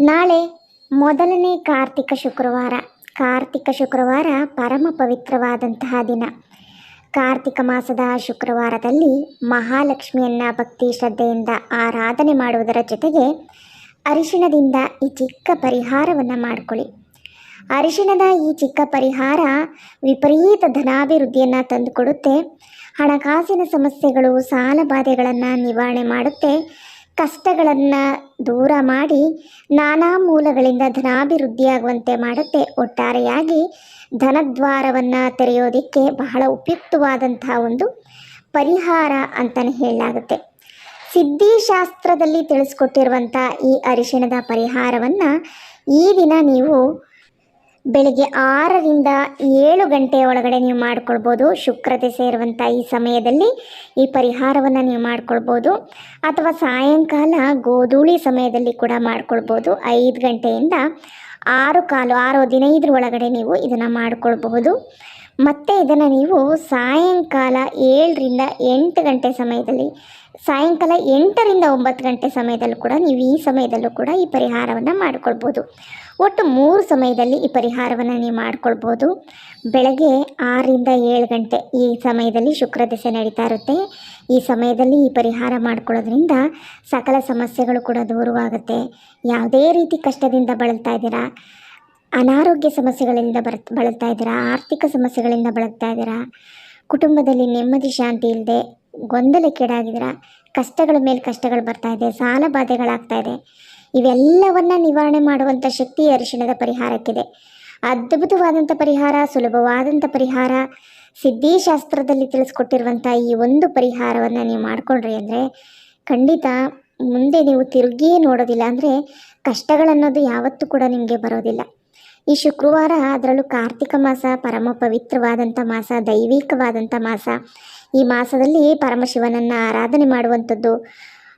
ನಾಳೆ ಮೊದಲನೇ ಕಾರ್ತಿಕ ಶುಕ್ರವಾರ. ಕಾರ್ತಿಕ ಶುಕ್ರವಾರ ಪರಮ ಪವಿತ್ರವಾದಂತಹ ದಿನ. ಕಾರ್ತಿಕ ಮಾಸದ ಶುಕ್ರವಾರದಲ್ಲಿ ಮಹಾಲಕ್ಷ್ಮಿಯನ್ನು ಭಕ್ತಿ ಶ್ರದ್ಧೆಯಿಂದ ಆರಾಧನೆ ಮಾಡುವುದರ ಜೊತೆಗೆ ಅರಿಶಿಣದಿಂದ ಈ ಚಿಕ್ಕ ಪರಿಹಾರವನ್ನು ಮಾಡಿಕೊಳ್ಳಿ. ಅರಿಶಿಣದ ಈ ಚಿಕ್ಕ ಪರಿಹಾರ ವಿಪರೀತ ಧನಾಭಿವೃದ್ಧಿಯನ್ನು ತಂದುಕೊಡುತ್ತೆ. ಹಣಕಾಸಿನ ಸಮಸ್ಯೆಗಳು, ಸಾಲ ಬಾಧೆಗಳನ್ನು ನಿವಾರಣೆ ಮಾಡುತ್ತೆ. ಕಷ್ಟಗಳನ್ನು ದೂರ ಮಾಡಿ ನಾನಾ ಮೂಲಗಳಿಂದ ಧನಾಭಿವೃದ್ಧಿಯಾಗುವಂತೆ ಮಾಡುತ್ತೆ. ಒಟ್ಟಾರೆಯಾಗಿ ಧನದ್ವಾರವನ್ನು ತೆರೆಯೋದಕ್ಕೆ ಬಹಳ ಉಪಯುಕ್ತವಾದಂತಹ ಒಂದು ಪರಿಹಾರ ಅಂತಲೇ ಹೇಳಲಾಗುತ್ತೆ. ಸಿದ್ಧಿಶಾಸ್ತ್ರದಲ್ಲಿ ತಿಳಿಸ್ಕೊಟ್ಟಿರುವಂಥ ಈ ಅರಿಶಿಣದ ಪರಿಹಾರವನ್ನು ಈ ದಿನ ನೀವು ಬೆಳಿಗ್ಗೆ ಆರರಿಂದ ಏಳು ಗಂಟೆಯ ಒಳಗಡೆ ನೀವು ಮಾಡ್ಕೊಳ್ಬೋದು. ಶುಕ್ರತೆ ಸೇರುವಂಥ ಈ ಸಮಯದಲ್ಲಿ ಈ ಪರಿಹಾರವನ್ನು ನೀವು ಮಾಡ್ಕೊಳ್ಬೋದು. ಅಥವಾ ಸಾಯಂಕಾಲ ಗೋಧೂಳಿ ಸಮಯದಲ್ಲಿ ಕೂಡ ಮಾಡ್ಕೊಳ್ಬೋದು. ಐದು ಗಂಟೆಯಿಂದ ಆರು ಕಾಲು, ಆರು ಹದಿನೈದರ ಒಳಗಡೆ ನೀವು ಇದನ್ನು ಮಾಡಿಕೊಳ್ಬಹುದು. ಮತ್ತು ಇದನ್ನು ನೀವು ಸಾಯಂಕಾಲ ಏಳರಿಂದ ಎಂಟು ಗಂಟೆ ಸಮಯದಲ್ಲಿ ಸಾಯಂಕಾಲ ಎಂಟರಿಂದ ಒಂಬತ್ತು ಗಂಟೆ ಸಮಯದಲ್ಲೂ ಕೂಡ ನೀವು ಈ ಸಮಯದಲ್ಲೂ ಕೂಡ ಈ ಪರಿಹಾರವನ್ನು ಮಾಡಿಕೊಳ್ಬೋದು. ಒಟ್ಟು ಮೂರು ಸಮಯದಲ್ಲಿ ಈ ಪರಿಹಾರವನ್ನು ನೀವು ಮಾಡಿಕೊಳ್ಬೋದು. ಬೆಳಗ್ಗೆ ಆರರಿಂದ ಏಳು ಗಂಟೆ ಈ ಸಮಯದಲ್ಲಿ ಶುಕ್ರ ದಶೆ ನಡೀತಾ ಇರುತ್ತೆ. ಈ ಸಮಯದಲ್ಲಿ ಈ ಪರಿಹಾರ ಮಾಡ್ಕೊಳ್ಳೋದ್ರಿಂದ ಸಕಲ ಸಮಸ್ಯೆಗಳು ಕೂಡ ದೂರವಾಗುತ್ತೆ. ಯಾವುದೇ ರೀತಿ ಕಷ್ಟದಿಂದ ಬಳಲ್ತಾ ಇದ್ದೀರಾ, ಅನಾರೋಗ್ಯ ಸಮಸ್ಯೆಗಳಿಂದ ಬರ್, ಬಳಲ್ತಾ ಇದ್ದೀರಾ, ಆರ್ಥಿಕ ಸಮಸ್ಯೆಗಳಿಂದ ಬಳಲ್ತಾ ಇದ್ದೀರಾ, ಕುಟುಂಬದಲ್ಲಿ ನೆಮ್ಮದಿ, ಶಾಂತಿ ಇಲ್ಲದೆ ಗೊಂದಲಕ್ಕೀಡಾಗಿದ್ದೀರಾ ಕಷ್ಟಗಳ ಮೇಲೆ ಕಷ್ಟಗಳು ಬರ್ತಾ ಇದೆ, ಸಾಲ ಬಾಧೆಗಳಾಗ್ತಾ ಇದೆ. ಇವೆಲ್ಲವನ್ನ ನಿವಾರಣೆ ಮಾಡುವಂಥ ಶಕ್ತಿ ಅರಿಶಿಣದ ಪರಿಹಾರಕ್ಕಿದೆ. ಅದ್ಭುತವಾದಂಥ ಪರಿಹಾರ ಸುಲಭವಾದಂಥ ಪರಿಹಾರ, ಸಿದ್ಧಿಶಾಸ್ತ್ರದಲ್ಲಿ ತಿಳಿಸ್ಕೊಟ್ಟಿರುವಂಥ ಈ ಒಂದು ಪರಿಹಾರವನ್ನು ನೀವು ಮಾಡಿಕೊಂಡ್ರಿ ಅಂದರೆ ಖಂಡಿತ ಮುಂದೆ ನೀವು ತಿರುಗಿಯೇ ನೋಡೋದಿಲ್ಲ ಅಂದರೆ ಕಷ್ಟಗಳನ್ನೋದು ಯಾವತ್ತೂ ಕೂಡ ನಿಮಗೆ ಬರೋದಿಲ್ಲ. ಈ ಶುಕ್ರವಾರ ಅದರಲ್ಲೂ ಕಾರ್ತಿಕ ಮಾಸ, ಪರಮ ಪವಿತ್ರವಾದಂಥ ಮಾಸ ದೈವಿಕವಾದಂಥ ಮಾಸ. ಈ ಮಾಸದಲ್ಲಿ ಪರಮಶಿವನನ್ನು ಆರಾಧನೆ ಮಾಡುವಂಥದ್ದು,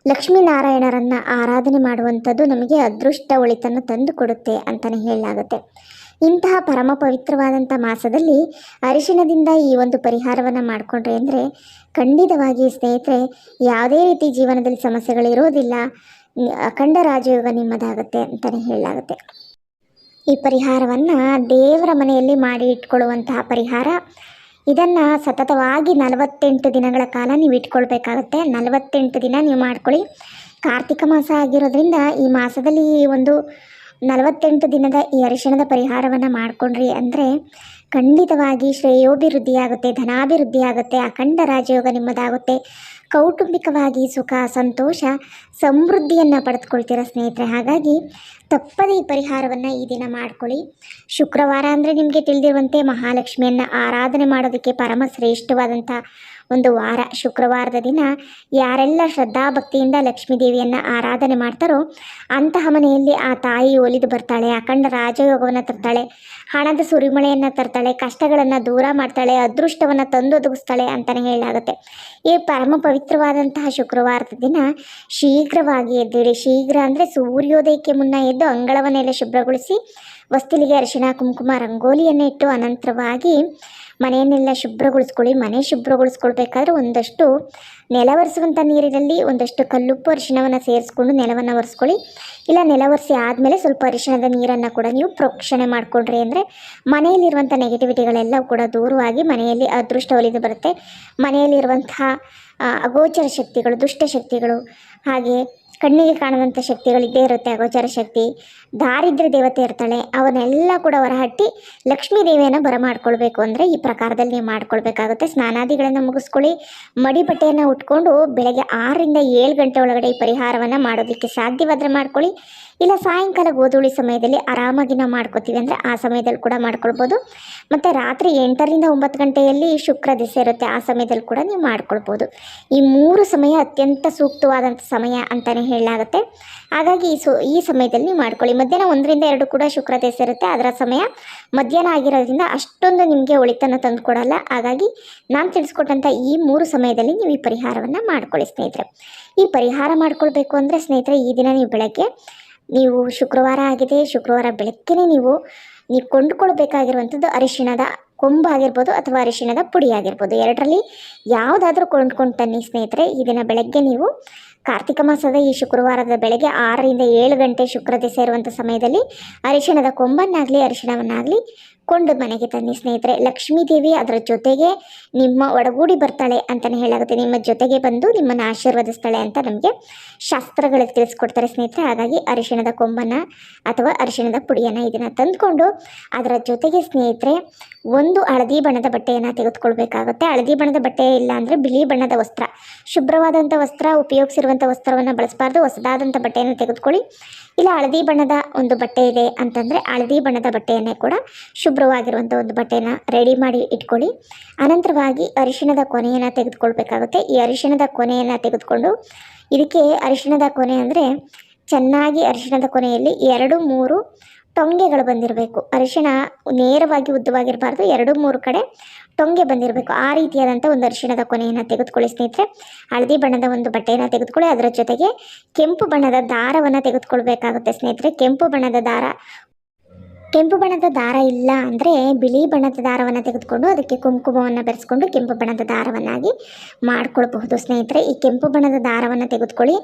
ಲಕ್ಷ್ಮೀನಾರಾಯಣರನ್ನು ಆರಾಧನೆ ಮಾಡುವಂಥದ್ದು ನಮಗೆ ಅದೃಷ್ಟ ಒಳಿತನ್ನು ತಂದು ಕೊಡುತ್ತೆ ಅಂತಲೇ ಹೇಳಲಾಗುತ್ತೆ. ಇಂತಹ ಪರಮ ಪವಿತ್ರವಾದಂಥ ಮಾಸದಲ್ಲಿ ಅರಿಶಿಣದಿಂದ ಈ ಒಂದು ಪರಿಹಾರವನ್ನು ಮಾಡಿಕೊಂಡ್ರೆ ಅಂದರೆ ಖಂಡಿತವಾಗಿ ಸ್ನೇಹಿತರೆ, ಯಾವುದೇ ರೀತಿ ಜೀವನದಲ್ಲಿ ಸಮಸ್ಯೆಗಳಿರೋದಿಲ್ಲ ಅಖಂಡ ರಾಜಯೋಗ ನಿಮ್ಮದಾಗುತ್ತೆ ಅಂತಲೇ ಹೇಳಲಾಗುತ್ತೆ. ಈ ಪರಿಹಾರವನ್ನು ದೇವರ ಮನೆಯಲ್ಲಿ ಮಾಡಿ ಇಟ್ಕೊಳ್ಳುವಂತಹ ಪರಿಹಾರ. ಇದನ್ನು ಸತತವಾಗಿ ನಲವತ್ತೆಂಟು ದಿನಗಳ ಕಾಲ ನೀವು ಇಟ್ಕೊಳ್ಬೇಕಾಗುತ್ತೆ. ನಲವತ್ತೆಂಟು ದಿನ ನೀವು ಮಾಡ್ಕೊಳ್ಳಿ. ಕಾರ್ತಿಕ ಮಾಸ ಆಗಿರೋದ್ರಿಂದ ಈ ಮಾಸದಲ್ಲಿ ಒಂದು ನಲವತ್ತೆಂಟು ದಿನದ ಈ ಅರಿಶಿಣದ ಪರಿಹಾರವನ್ನು ಮಾಡಿಕೊಂಡ್ರಿ ಅಂದರೆ ಖಂಡಿತವಾಗಿ ಶ್ರೇಯೋಭಿವೃದ್ಧಿಯಾಗುತ್ತೆ, ಧನಾಭಿವೃದ್ಧಿಯಾಗುತ್ತೆ, ಅಖಂಡ ರಾಜಯೋಗ ನಿಮ್ಮದಾಗುತ್ತೆ. ಕೌಟುಂಬಿಕವಾಗಿ ಸುಖ, ಸಂತೋಷ, ಸಮೃದ್ಧಿಯನ್ನು ಪಡೆದುಕೊಳ್ತೀರ ಸ್ನೇಹಿತರೆ? ಹಾಗಾಗಿ ತಪ್ಪದೇ ಈ ಪರಿಹಾರವನ್ನು ಈ ದಿನ ಮಾಡ್ಕೊಳ್ಳಿ. ಶುಕ್ರವಾರ ಅಂದರೆ ನಿಮಗೆ ತಿಳಿದಿರುವಂತೆ ಮಹಾಲಕ್ಷ್ಮಿಯನ್ನು ಆರಾಧನೆ ಮಾಡೋದಕ್ಕೆ ಪರಮ ಶ್ರೇಷ್ಠವಾದಂಥ ಒಂದು ವಾರ, ಶುಕ್ರವಾರದ ದಿನ ಯಾರೆಲ್ಲ ಶ್ರದ್ಧಾಭಕ್ತಿಯಿಂದ ಲಕ್ಷ್ಮೀ ದೇವಿಯನ್ನು ಆರಾಧನೆ ಮಾಡ್ತಾರೋ ಅಂತಹ ಮನೆಯಲ್ಲಿ ಆ ತಾಯಿ ಒಲಿದು ಬರ್ತಾಳೆ ಅಖಂಡ ರಾಜಯೋಗವನ್ನು ತರ್ತಾಳೆ, ಹಣದ ಸುರಿಮಳೆಯನ್ನು ತರ್ತಾಳೆ, ಕಷ್ಟಗಳನ್ನು ದೂರ ಮಾಡ್ತಾಳೆ, ಅದೃಷ್ಟವನ್ನು ತಂದೊದಗಿಸ್ತಾಳೆ ಅಂತಲೇ ಹೇಳಲಾಗುತ್ತೆ. ಈ ಪರಮ ಪವಿತ್ರವಾದಂತಹ ಶುಕ್ರವಾರದ ದಿನ ಶೀಘ್ರವಾಗಿ ಎದ್ದೇಳಿ, ಶೀಘ್ರ ಅಂದರೆ ಸೂರ್ಯೋದಯಕ್ಕೆ ಮುನ್ನ ಎದ್ದು ಅಂಗಳವನ್ನೆಲ್ಲ ಶುಭ್ರಗೊಳಿಸಿ, ವಸ್ತಿಲಿಗೆ ಅರಿಶಿಣ, ಕುಂಕುಮ, ರಂಗೋಲಿಯನ್ನು ಇಟ್ಟು ಅನಂತರವಾಗಿ ಮನೆಯನ್ನೆಲ್ಲ ಶುಭ್ರಗೊಳಿಸ್ಕೊಳ್ಳಿ, ಮನೆ ಶುಭ್ರಗೊಳಿಸ್ಕೊಳ್ಬೇಕಾದ್ರೆ ಒಂದಷ್ಟು ನೆಲ ಒರೆಸುವಂಥ ನೀರಿನಲ್ಲಿ ಒಂದಷ್ಟು ಕಲ್ಲುಪ್ಪು ಅರಿಶಿಣವನ್ನು ಸೇರಿಸ್ಕೊಂಡು ನೆಲವನ್ನು ಒರೆಸ್ಕೊಳ್ಳಿ. ಇಲ್ಲ, ನೆಲ ಒರೆಸಿ ಆದಮೇಲೆ ಸ್ವಲ್ಪ ಅರಿಶಿಣದ ನೀರನ್ನು ಕೂಡ ನೀವು ಪ್ರೋಕ್ಷಣೆ ಮಾಡಿಕೊಂಡ್ರಿ ಅಂದರೆ ಮನೆಯಲ್ಲಿರುವಂಥ ನೆಗೆಟಿವಿಟಿಗಳೆಲ್ಲ ಕೂಡ ದೂರವಾಗಿ ಮನೆಯಲ್ಲಿ ಅದೃಷ್ಟ ಒಲಿದು ಬರುತ್ತೆ. ಮನೆಯಲ್ಲಿರುವಂತಹ ಅಗೋಚರ ಶಕ್ತಿಗಳು, ದುಷ್ಟ ಶಕ್ತಿಗಳು, ಹಾಗೆ ಕಣ್ಣಿಗೆ ಕಾಣದಂಥ ಶಕ್ತಿಗಳು ಇದ್ದೇ ಇರುತ್ತೆ, ಅಗೋಚರ ಶಕ್ತಿ. ದಾರಿದ್ರ ದೇವತೆ ಇರ್ತಾಳೆ, ಅವನ್ನೆಲ್ಲ ಕೂಡ ಹೊರಹಟ್ಟಿ ಲಕ್ಷ್ಮೀ ದೇವಿಯನ್ನು ಬರಮಾಡ್ಕೊಳ್ಬೇಕು ಅಂದರೆ ಈ ಪ್ರಕಾರದಲ್ಲಿ ನೀವು ಮಾಡ್ಕೊಳ್ಬೇಕಾಗುತ್ತೆ. ಸ್ನಾನಾದಿಗಳನ್ನು ಮುಗಿಸ್ಕೊಳ್ಳಿ. ಮಡಿ ಬಟ್ಟೆಯನ್ನು ಉಟ್ಕೊಂಡು ಬೆಳಗ್ಗೆ ಆರರಿಂದ ಏಳು ಗಂಟೆ ಒಳಗಡೆ ಈ ಪರಿಹಾರವನ್ನು ಮಾಡೋದಕ್ಕೆ ಸಾಧ್ಯವಾದರೆ ಮಾಡ್ಕೊಳ್ಳಿ. ಇಲ್ಲ ಸಾಯಂಕಾಲ ಗೋಧೂಳಿ ಸಮಯದಲ್ಲಿ ಆರಾಮಾಗಿ ನಾವು ಮಾಡ್ಕೋತೀವಿ ಅಂದರೆ ಆ ಸಮಯದಲ್ಲಿ ಕೂಡ ಮಾಡ್ಕೊಳ್ಬೋದು. ಮತ್ತು ರಾತ್ರಿ ಎಂಟರಿಂದ ಒಂಬತ್ತು ಗಂಟೆಯಲ್ಲಿ ಶುಕ್ರ ದಿಸೆ ಇರುತ್ತೆ, ಆ ಸಮಯದಲ್ಲಿ ಕೂಡ ನೀವು ಮಾಡ್ಕೊಳ್ಬೋದು. ಈ ಮೂರು ಸಮಯ ಅತ್ಯಂತ ಸೂಕ್ತವಾದಂಥ ಸಮಯ ಅಂತಲೇ ಹೇಳಲಾಗುತ್ತೆ. ಹಾಗಾಗಿ ಈ ಸೊ, ಈ ಸಮಯದಲ್ಲಿ ನೀವು ಮಾಡ್ಕೊಳ್ಳಿ. ಮಧ್ಯಾಹ್ನ ಒಂದರಿಂದ ಎರಡು ಕೂಡ ಶುಕ್ರ ದಿವಸ ಇರುತ್ತೆ. ಅದರ ಸಮಯ ಮಧ್ಯಾಹ್ನ ಆಗಿರೋದ್ರಿಂದ ಅಷ್ಟೊಂದು ನಿಮಗೆ ಒಳಿತನ್ನು ತಂದು ಕೊಡಲ್ಲ. ಹಾಗಾಗಿ ನಾನು ತಿಳಿಸ್ಕೊಟ್ಟಂಥ ಈ ಮೂರು ಸಮಯದಲ್ಲಿ ನೀವು ಈ ಪರಿಹಾರವನ್ನು ಮಾಡ್ಕೊಳ್ಳಿ ಸ್ನೇಹಿತರೆ. ಈ ಪರಿಹಾರ ಮಾಡ್ಕೊಳ್ಬೇಕು ಅಂದರೆ ಸ್ನೇಹಿತರೆ, ಈ ದಿನ ನೀವು ಬೆಳಗ್ಗೆ ನೀವು ಶುಕ್ರವಾರ ಆಗಿದೆ. ಶುಕ್ರವಾರ ಬೆಳಗ್ಗೆನೇ ನೀವು ನೀವು ಕೊಂಡ್ಕೊಳ್ಬೇಕಾಗಿರುವಂಥದ್ದು ಅರಿಶಿಣದ ಕೊಂಬು ಆಗಿರ್ಬೋದು ಅಥವಾ ಅರಿಶಿಣದ ಪುಡಿ ಆಗಿರ್ಬೋದು. ಎರಡರಲ್ಲಿ ಯಾವುದಾದ್ರೂ ಕೊಂಡ್ಕೊಂಡು ತನ್ನಿ ಸ್ನೇಹಿತರೆ. ಈ ದಿನ ಬೆಳಗ್ಗೆ ನೀವು ಕಾರ್ತಿಕ ಮಾಸದ ಈ ಶುಕ್ರವಾರದ ಬೆಳಗ್ಗೆ ಆರರಿಂದ ಏಳು ಗಂಟೆ ಶುಕ್ರತೆ ಸೇರುವಂಥ ಸಮಯದಲ್ಲಿ ಅರಿಶಿಣದ ಕೊಂಬನ್ನಾಗಲಿ ಅರಿಶಿಣವನ್ನಾಗಲಿ ಕೊಂಡು ಮನೆಗೆ ತನ್ನಿ ಸ್ನೇಹಿತರೆ. ಲಕ್ಷ್ಮೀ ದೇವಿ ಅದರ ಜೊತೆಗೆ ನಿಮ್ಮ ಒಡಗೂಡಿ ಬರ್ತಾಳೆ ಅಂತಲೇ ಹೇಳಾಗುತ್ತೆ. ನಿಮ್ಮ ಜೊತೆಗೆ ಬಂದು ನಿಮ್ಮನ್ನು ಆಶೀರ್ವದಿಸ್ತಾಳೆ ಅಂತ ನಮಗೆ ಶಾಸ್ತ್ರಗಳಲ್ಲಿ ತಿಳಿಸ್ಕೊಡ್ತಾರೆ ಸ್ನೇಹಿತರೆ. ಹಾಗಾಗಿ ಅರಿಶಿಣದ ಕೊಂಬನ್ನು ಅಥವಾ ಅರಿಶಿಣದ ಪುಡಿಯನ್ನು ಇದನ್ನು ತಂದುಕೊಂಡು ಅದರ ಜೊತೆಗೆ ಸ್ನೇಹಿತರೆ ಒಂದು ಹಳದಿ ಬಣ್ಣದ ಬಟ್ಟೆಯನ್ನು ತೆಗೆದುಕೊಳ್ಬೇಕಾಗುತ್ತೆ. ಹಳದಿ ಬಣ್ಣದ ಬಟ್ಟೆ ಇಲ್ಲ ಅಂದರೆ ಬಿಳಿ ಬಣ್ಣದ ವಸ್ತ್ರ. ಶುಭ್ರವಾದಂಥ ವಸ್ತ್ರ ಉಪಯೋಗಿಸಿರುವಂಥ ವಸ್ತ್ರವನ್ನು ಬಳಸಬಾರ್ದು. ಹೊಸದಾದಂಥ ಬಟ್ಟೆಯನ್ನು ತೆಗೆದುಕೊಳ್ಳಿ. ಇಲ್ಲ, ಹಳದಿ ಬಣ್ಣದ ಒಂದು ಬಟ್ಟೆ ಇದೆ ಅಂತಂದರೆ ಹಳದಿ ಬಣ್ಣದ ಬಟ್ಟೆಯನ್ನೇ ಕೂಡ ಶುಭ್ರವಾಗಿರುವಂಥ ಒಂದು ಬಟ್ಟೆನ ರೆಡಿ ಮಾಡಿ ಇಟ್ಕೊಳ್ಳಿ. ಅನಂತರವಾಗಿ ಅರಿಶಿಣದ ಕೊನೆಯನ್ನು ತೆಗೆದುಕೊಳ್ಬೇಕಾಗುತ್ತೆ. ಈ ಅರಿಶಿಣದ ಕೊನೆಯನ್ನು ತೆಗೆದುಕೊಂಡು ಇದಕ್ಕೆ ಅರಿಶಿಣದ ಕೊನೆ ಅಂದರೆ ಚೆನ್ನಾಗಿ ಅರಿಶಿಣದ ಕೊನೆಯಲ್ಲಿ ಎರಡು, ಮೂರು ಟೊಂಗೆಗಳು ಬಂದಿರಬೇಕು. ಅರಿಶಿಣ ನೇರವಾಗಿ ಉದ್ದವಾಗಿರಬಾರ್ದು. ಎರಡು, ಮೂರು ಕಡೆ ಟೊಂಗೆ ಬಂದಿರಬೇಕು. ಆ ರೀತಿಯಾದಂಥ ಒಂದು ಅರಿಶಿಣದ ಕೊನೆಯನ್ನು ತೆಗೆದುಕೊಳ್ಳಿ ಸ್ನೇಹಿತರೆ. ಹಳದಿ ಬಣ್ಣದ ಒಂದು ಬಟ್ಟೆಯನ್ನು ತೆಗೆದುಕೊಳ್ಳಿ. ಅದರ ಜೊತೆಗೆ ಕೆಂಪು ಬಣ್ಣದ ದಾರವನ್ನು ತೆಗೆದುಕೊಳ್ಬೇಕಾಗುತ್ತೆ ಸ್ನೇಹಿತರೆ. ಕೆಂಪು ಬಣ್ಣದ ದಾರ ಕೆಂಪು ಬಣ್ಣದ ದಾರ ಇಲ್ಲ ಅಂದರೆ ಬಿಳಿ ಬಣ್ಣದ ದಾರವನ್ನು ತೆಗೆದುಕೊಂಡು ಅದಕ್ಕೆ ಕುಂಕುಮವನ್ನು ಬೆರೆಸ್ಕೊಂಡು ಕೆಂಪು ಬಣ್ಣದ ದಾರವನ್ನಾಗಿ ಮಾಡಿಕೊಳ್ಬಹುದು. ಸ್ನೇಹಿತರೆ, ಈ ಕೆಂಪು ಬಣ್ಣದ ದಾರವನ್ನು ತೆಗೆದುಕೊಳ್ಳಿ.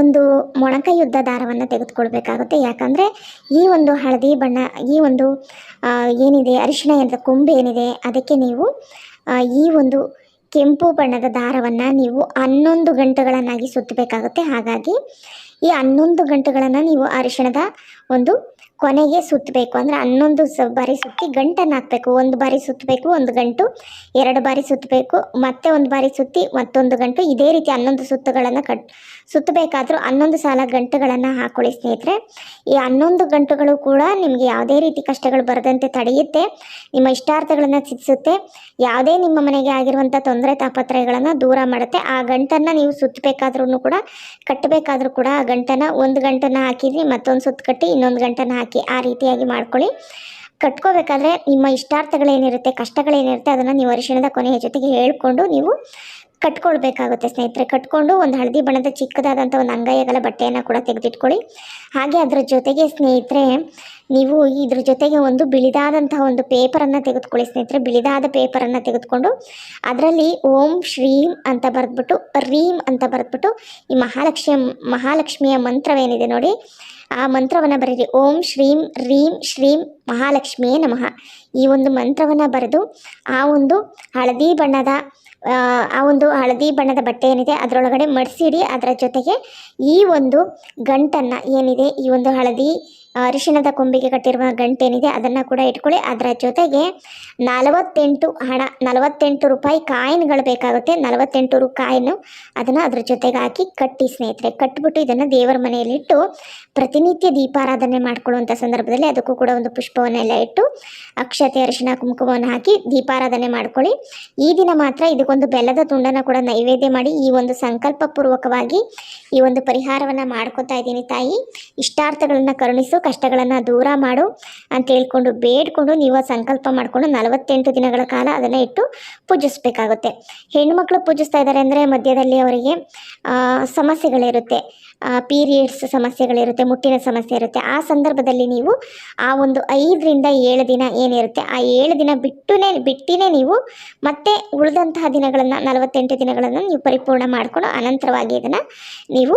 ಒಂದು ಮೊಣಕೈಯುದ್ದ ದಾರವನ್ನು ತೆಗೆದುಕೊಳ್ಬೇಕಾಗುತ್ತೆ. ಯಾಕಂದರೆ ಈ ಒಂದು ಹಳದಿ ಬಣ್ಣ, ಈ ಒಂದು ಏನಿದೆ, ಅರಿಶಿಣ ಯಂತ್ರ ಕೊಂಬೆ ಏನಿದೆ, ಅದಕ್ಕೆ ನೀವು ಈ ಒಂದು ಕೆಂಪು ಬಣ್ಣದ ದಾರವನ್ನು ನೀವು ಹನ್ನೊಂದು ಗಂಟೆಗಳನ್ನಾಗಿ ಸುತ್ತಬೇಕಾಗುತ್ತೆ. ಹಾಗಾಗಿ ಈ ಹನ್ನೊಂದು ಗಂಟೆಗಳನ್ನು ನೀವು ಅರಿಶಿಣದ ಒಂದು ಕೊನೆಗೆ ಸುತ್ತಬೇಕು. ಅಂದರೆ ಹನ್ನೊಂದು ಸ ಬಾರಿ ಸುತ್ತಿ ಗಂಟನ್ನು ಹಾಕಬೇಕು. ಒಂದು ಬಾರಿ ಸುತ್ತಬೇಕು, ಒಂದು ಗಂಟು. ಎರಡು ಬಾರಿ ಸುತ್ತಬೇಕು, ಮತ್ತೆ ಒಂದು ಬಾರಿ ಸುತ್ತಿ, ಮತ್ತೊಂದು ಗಂಟು. ಇದೇ ರೀತಿ ಹನ್ನೊಂದು ಸುತ್ತುಗಳನ್ನು ಕಟ್, ಸುತ್ತಬೇಕಾದ್ರೂ ಹನ್ನೊಂದು ಸಾಲ ಗಂಟುಗಳನ್ನು ಹಾಕೊಳ್ಳಿ ಸ್ನೇಹಿತರೆ. ಈ ಹನ್ನೊಂದು ಗಂಟುಗಳು ಕೂಡ ನಿಮಗೆ ಯಾವುದೇ ರೀತಿ ಕಷ್ಟಗಳು ಬರದಂತೆ ತಡೆಯುತ್ತೆ. ನಿಮ್ಮ ಇಷ್ಟಾರ್ಥಗಳನ್ನು ಸಿದ್ಧಿಸುತ್ತೆ. ಯಾವುದೇ ನಿಮ್ಮ ಮನೆಗೆ ಆಗಿರುವಂಥ ತೊಂದರೆ, ತಾಪತ್ರಯಗಳನ್ನು ದೂರ ಮಾಡುತ್ತೆ. ಆ ಗಂಟನ್ನು ನೀವು ಸುತ್ತಬೇಕಾದ್ರೂ ಕೂಡ, ಕಟ್ಟಬೇಕಾದ್ರೂ ಕೂಡ ಆ ಗಂಟನ್ನು ಒಂದು ಗಂಟನ್ನು ಹಾಕಿದ್ರಿ ಮತ್ತೊಂದು ಸುತ್ತು ಕಟ್ಟಿ ಇನ್ನೊಂದು ಗಂಟನ್ನು ಆ ರೀತಿಯಾಗಿ ಮಾಡ್ಕೊಳ್ಳಿ. ಕಟ್ಕೋಬೇಕಾದ್ರೆ ನಿಮ್ಮ ಇಷ್ಟಾರ್ಥಗಳೇನಿರುತ್ತೆ, ಕಷ್ಟಗಳೇನಿರುತ್ತೆ ಅದನ್ನು ನೀವು ಅರಿಶಿಣದ ಕೊನೆಯ ಜೊತೆಗೆ ಹೇಳ್ಕೊಂಡು ನೀವು ಕಟ್ಕೊಳ್ಬೇಕಾಗುತ್ತೆ ಸ್ನೇಹಿತರೆ. ಕಟ್ಕೊಂಡು ಒಂದು ಹಳದಿ ಬಣ್ಣದ ಚಿಕ್ಕದಾದಂಥ ಒಂದು ಅಂಗೈಯಗಲ ಬಟ್ಟೆಯನ್ನು ಕೂಡ ತೆಗೆದಿಟ್ಕೊಳ್ಳಿ. ಹಾಗೆ ಅದರ ಜೊತೆಗೆ ಸ್ನೇಹಿತರೆ ನೀವು ಇದ್ರ ಜೊತೆಗೆ ಒಂದು ಬಿಳಿದಾದಂತಹ ಒಂದು ಪೇಪರನ್ನು ತೆಗೆದುಕೊಳ್ಳಿ ಸ್ನೇಹಿತರೆ. ಬಿಳಿದಾದ ಪೇಪರನ್ನು ತೆಗೆದುಕೊಂಡು ಅದರಲ್ಲಿ ಓಂ ಶ್ರೀಂ ಅಂತ ಬರೆದ್ಬಿಟ್ಟು ರೀಂ ಅಂತ ಬರೆದ್ಬಿಟ್ಟು ಈ ಮಹಾಲಕ್ಷ್ಮಿಯ ಮಹಾಲಕ್ಷ್ಮಿಯ ಮಂತ್ರವೇನಿದೆ ನೋಡಿ. ಆ ಮಂತ್ರವನ್ನು ಬರೀರಿ. ಓಂ ಶ್ರೀಂ ರೀಂ ಶ್ರೀಂ ಮಹಾಲಕ್ಷ್ಮಿಯೇ ನಮಃ. ಈ ಒಂದು ಮಂತ್ರವನ್ನು ಬರೆದು ಆ ಒಂದು ಹಳದಿ ಬಣ್ಣದ ಆ, ಒಂದು ಹಳದಿ ಬಣ್ಣದ ಬಟ್ಟೆ ಏನಿದೆ ಅದರೊಳಗಡೆ ಮಡಿಸಿಡಿ. ಅದರ ಜೊತೆಗೆ ಈ ಒಂದು ಗಂಟನ್ನು ಏನಿದೆ ಈ ಒಂದು ಹಳದಿ ಅರಿಶಿಣದ ಕೊಂಬಿಗೆ ಕಟ್ಟಿರುವ ಗಂಟೇನಿದೆ, ಅದನ್ನು ಕೂಡ ಇಟ್ಕೊಳ್ಳಿ. ಅದರ ಜೊತೆಗೆ ನಲವತ್ತೆಂಟು ಹಣ, ನಲವತ್ತೆಂಟು ರೂಪಾಯಿ ಕಾಯಿನ್ಗಳು ಬೇಕಾಗುತ್ತೆ. ನಲವತ್ತೆಂಟು ರು ಕಾಯಿನು ಅದನ್ನು ಅದ್ರ ಜೊತೆಗೆ ಹಾಕಿ ಕಟ್ಟಿ ಸ್ನೇಹಿತರೆ. ಕಟ್ಬಿಟ್ಟು ಇದನ್ನು ದೇವರ ಮನೆಯಲ್ಲಿಟ್ಟು ಪ್ರತಿನಿತ್ಯ ದೀಪಾರಾಧನೆ ಮಾಡಿಕೊಳ್ಳುವಂಥ ಸಂದರ್ಭದಲ್ಲಿ ಅದಕ್ಕೂ ಕೂಡ ಒಂದು ಪುಷ್ಪವನ್ನೆಲ್ಲ ಇಟ್ಟು ಅಕ್ಷತೆ, ಅರಿಶಿಣ, ಕುಂಕುಮವನ್ನು ಹಾಕಿ ದೀಪಾರಾಧನೆ ಮಾಡ್ಕೊಳ್ಳಿ. ಈ ದಿನ ಮಾತ್ರ ಇದಕ್ಕೊಂದು ಬೆಲ್ಲದ ತುಂಡನ್ನು ಕೂಡ ನೈವೇದ್ಯ ಮಾಡಿ ಈ ಒಂದು ಸಂಕಲ್ಪ ಪೂರ್ವಕವಾಗಿ ಈ ಒಂದು ಪರಿಹಾರವನ್ನು ಮಾಡ್ಕೊತಾ ಇದ್ದೀನಿ ತಾಯಿ. ಇಷ್ಟಾರ್ಥಗಳನ್ನು ಕರುಣಿಸು ಕಷ್ಟಗಳನ್ನು ದೂರ ಮಾಡು ಅಂತ ಹೇಳ್ಕೊಂಡು ಬೇಡ್ಕೊಂಡು ನೀವು ಸಂಕಲ್ಪ ಮಾಡಿಕೊಂಡು ನಲವತ್ತೆಂಟು ದಿನಗಳ ಕಾಲ ಅದನ್ನು ಇಟ್ಟು ಪೂಜಿಸಬೇಕಾಗುತ್ತೆ. ಹೆಣ್ಮಕ್ಳು ಪೂಜಿಸ್ತಾ ಇದ್ದಾರೆ ಅಂದರೆ ಮಧ್ಯದಲ್ಲಿ ಅವರಿಗೆ ಸಮಸ್ಯೆಗಳಿರುತ್ತೆ. ಪೀರಿಯಡ್ಸ್ ಸಮಸ್ಯೆಗಳಿರುತ್ತೆ, ಮುಟ್ಟಿನ ಸಮಸ್ಯೆ ಇರುತ್ತೆ. ಆ ಸಂದರ್ಭದಲ್ಲಿ ನೀವು ಆ ಒಂದು ಐದರಿಂದ ಏಳು ದಿನ ಏನಿರುತ್ತೆ, ಆ ಏಳು ದಿನ ಬಿಟ್ಟುನೇ, ಬಿಟ್ಟಿನೇ ನೀವು ಮತ್ತೆ ಉಳಿದಂತಹ ದಿನಗಳನ್ನು, ನಲವತ್ತೆಂಟು ದಿನಗಳನ್ನು ನೀವು ಪರಿಪೂರ್ಣ ಮಾಡಿಕೊಂಡು ಅನಂತರವಾಗಿ ಇದನ್ನು ನೀವು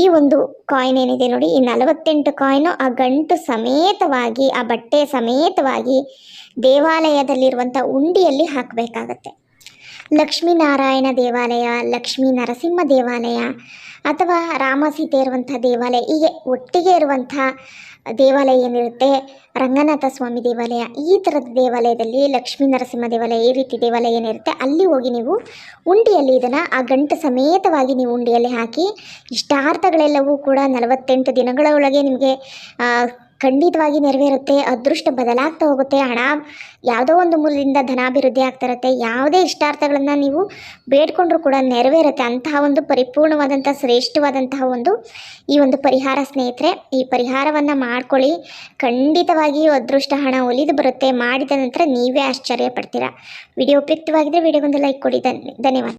ಈ ಒಂದು ಕಾಯಿನ್ ಏನಿದೆ ನೋಡಿ, ಈ ನಲವತ್ತೆಂಟು ಕಾಯಿನು ಆ ಗಂಟು ಸಮೇತವಾಗಿ, ಆ ಬಟ್ಟೆ ಸಮೇತವಾಗಿ ದೇವಾಲಯದಲ್ಲಿರುವಂಥ ಉಂಡಿಯಲ್ಲಿ ಹಾಕಬೇಕಾಗತ್ತೆ. ಲಕ್ಷ್ಮೀನಾರಾಯಣ ದೇವಾಲಯ, ಲಕ್ಷ್ಮೀ ನರಸಿಂಹ ದೇವಾಲಯ ಅಥವಾ ರಾಮ ಸೀತೆ ಇರುವಂಥ ದೇವಾಲಯ, ಹೀಗೆ ಒಟ್ಟಿಗೆ ಇರುವಂಥ ದೇವಾಲಯ ಏನಿರುತ್ತೆ? ರಂಗನಾಥ ಸ್ವಾಮಿ ದೇವಾಲಯ. ಈ ಥರದ ದೇವಾಲಯದಲ್ಲಿ ಲಕ್ಷ್ಮೀ ನರಸಿಂಹ ದೇವಾಲಯ ಈ ರೀತಿ ದೇವಾಲಯ ಏನಿರುತ್ತೆ? ಅಲ್ಲಿ ಹೋಗಿ ನೀವು ಉಂಡಿಯಲ್ಲಿ ಇದನ್ನು ಆ ಗಂಟು ಸಮೇತವಾಗಿ ನೀವು ಉಂಡಿಯಲ್ಲಿ ಹಾಕಿ ಇಷ್ಟಾರ್ಥಗಳೆಲ್ಲವೂ ಕೂಡ ನಲವತ್ತೆಂಟು ದಿನಗಳ ಒಳಗೆ ನಿಮಗೆ ಖಂಡಿತವಾಗಿ ನೆರವೇರುತ್ತೆ, ಅದೃಷ್ಟ ಬದಲಾಗ್ತಾ ಹೋಗುತ್ತೆ. ಹಣ ಯಾವುದೋ ಒಂದು ಮೂಲದಿಂದ ಧನಾಭಿವೃದ್ಧಿ ಆಗ್ತಾ ಇರುತ್ತೆ. ಯಾವುದೇ ಇಷ್ಟಾರ್ಥಗಳನ್ನು ನೀವು ಬೇಡ್ಕೊಂಡ್ರೂ ಕೂಡ ನೆರವೇರುತ್ತೆ. ಅಂತಹ ಒಂದು ಪರಿಪೂರ್ಣವಾದಂಥ, ಶ್ರೇಷ್ಠವಾದಂತಹ ಒಂದು ಈ ಒಂದು ಪರಿಹಾರ ಸ್ನೇಹಿತರೆ, ಈ ಪರಿಹಾರವನ್ನು ಮಾಡ್ಕೊಳ್ಳಿ. ಖಂಡಿತವಾಗಿಯೂ ಅದೃಷ್ಟ ಹಣ ಒಲಿದು ಬರುತ್ತೆ. ಮಾಡಿದ ನಂತರ ನೀವೇ ಆಶ್ಚರ್ಯ ಪಡ್ತೀರಾ. ವಿಡಿಯೋ ಉಪಯುಕ್ತವಾಗಿದ್ದರೆ ವಿಡಿಯೋಗೊಂದು ಲೈಕ್ ಕೊಡಿ. ಧನ್ಯ, ಧನ್ಯವಾದ.